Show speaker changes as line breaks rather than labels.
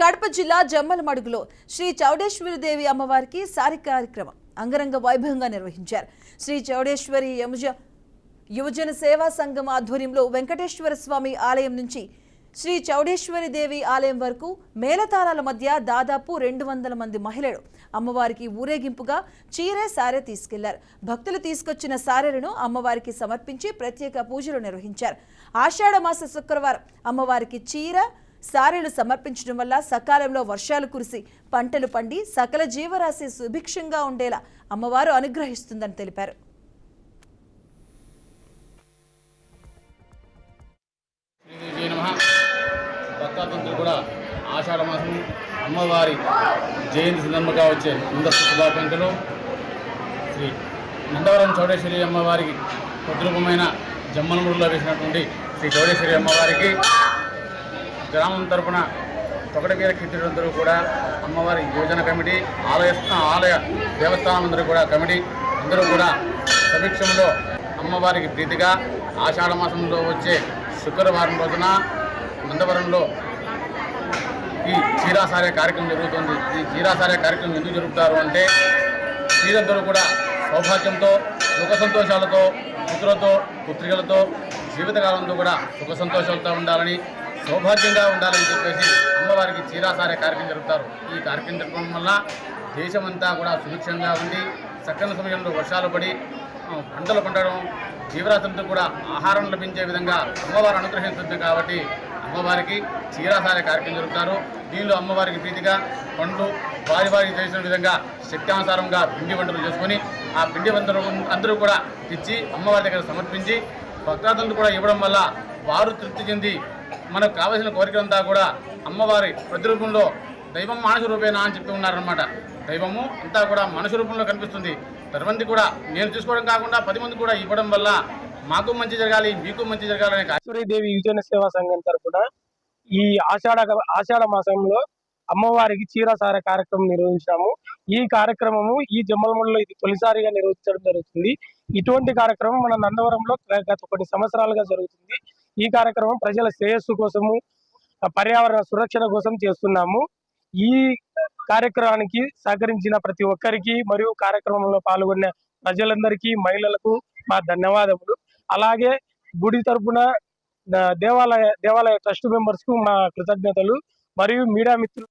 కడప జిల్లా జమ్మలమడుగులో శ్రీ చౌడేశ్వరిదేవి అమ్మవారికి సారి కార్యక్రమం అంగరంగ వైభవంగా నిర్వహించారు. శ్రీ చౌడేశ్వరి యముజ యువజన సేవా సంఘం ఆధ్వర్యంలో వెంకటేశ్వర స్వామి ఆలయం నుంచి శ్రీ చౌడేశ్వరి దేవి ఆలయం వరకు మేళతాళాల మధ్య దాదాపు రెండు వందల మంది మహిళలు అమ్మవారికి ఊరేగింపుగా చీరే సారె తీసుకెళ్ళారు. భక్తులు తీసుకొచ్చిన సారెలను అమ్మవారికి సమర్పించి ప్రత్యేక పూజలు నిర్వహించారు. ఆషాఢమాస శుక్రవారం అమ్మవారికి చీర సారెలు సమర్పించడం వల్ల సకాలంలో వర్షాలు కురిసి పంటలు పండి సకల జీవరాశి సుభిక్షంగా ఉండేలా అమ్మవారు అనుగ్రహిస్తుందని తెలిపారు.
కూడా ఆషాఢ మాసం అమ్మవారి జయంతి సందర్భంగా వచ్చే ముందస్తు శుభాకాంక్షలు. శ్రీ నందవరం చౌడేశ్వరి అమ్మవారికి ప్రతిరూపమైన జమ్మలమూరులో వేసినటువంటి శ్రీ చౌడేశ్వరి అమ్మవారికి గ్రామం తరపున తొకటవీర కీర్తులందరూ కూడా అమ్మవారి యోజన కమిటీ ఆలయ ఆలయ దేవస్థానమందరూ కూడా కమిటీ అందరూ కూడా సమీక్షంలో అమ్మవారికి ప్రీతిగా ఆషాఢ మాసంలో వచ్చే శుక్రవారం రోజున నందవరంలో ఈ చీరాసారే కార్యక్రమం జరుగుతుంది. ఈ చీరాసారే కార్యక్రమం ఎందుకు జరుపుతారు అంటే స్త్రీలందరూ కూడా సౌభాగ్యంతో సుఖ సంతోషాలతో పుత్రులతో పుత్రికలతో జీవితకాలంతో కూడా సుఖ సంతోషాలతో ఉండాలని సౌభాగ్యంగా ఉండాలని చెప్పేసి అమ్మవారికి చీరాసారే కార్యక్రమం జరుపుతారు. ఈ కార్యక్రమం జరపడం వల్ల దేశమంతా కూడా సుభిక్షంగా ఉండి చక్కని సమయంలో వర్షాలు పడి పంటలు పండడం జీవరాశులతో కూడా ఆహారం లభించే విధంగా అమ్మవారు అనుగ్రహిస్తుంది కాబట్టి అమ్మవారికి చీరాసారే కార్యక్రమం జరుపుతారు. దీనిలో అమ్మవారికి ప్రీతిగా పండ్లు వారి వారికి చేసిన విధంగా శక్తానుసారంగా పిండి వంటలు చేసుకొని ఆ పిండి వంటలు అందరూ కూడా తెచ్చి అమ్మవారి దగ్గర సమర్పించి భక్తాదులు కూడా ఇవ్వడం వల్ల వారు తృప్తి చెంది మనకు కావలసిన కోరికలంతా కూడా అమ్మవారి ప్రతిరూపంలో దైవం మానస రూపేనా అని చెప్తూ ఉన్నారనమాట దైవము అంతా కూడా మనుషు రూపంలో కనిపిస్తుంది. పది కూడా నేను చూసుకోవడం కాకుండా పది మంది కూడా ఇవ్వడం వల్ల మాకు మంచి జరగాలి మీకు మంచి జరగాలనే కాశ్వరీదేవి
దేవి యువజన సేవా సంఘం తరఫున ఈ ఆషాఢ ఆషాఢ మాసంలో అమ్మవారికి చీరసార కార్యక్రమం నిర్వహించాము. ఈ కార్యక్రమము ఈ జమ్మలమూడలో ఇది తొలిసారిగా నిర్వహించడం జరుగుతుంది. ఇటువంటి కార్యక్రమం మన నందవరంలో గత కొన్ని సంవత్సరాలుగా జరుగుతుంది. ఈ కార్యక్రమం ప్రజల శ్రేయస్సు కోసము పర్యావరణ సురక్షణ కోసం చేస్తున్నాము. ఈ కార్యక్రమానికి సహకరించిన ప్రతి ఒక్కరికి మరియు కార్యక్రమంలో పాల్గొన్న ప్రజలందరికీ మహిళలకు మా ధన్యవాదములు. అలాగే గుడి తరపున దేవాలయ దేవాలయ ట్రస్ట్ మెంబర్స్కు మా కృతజ్ఞతలు మరియు మీడియా మిత్రులు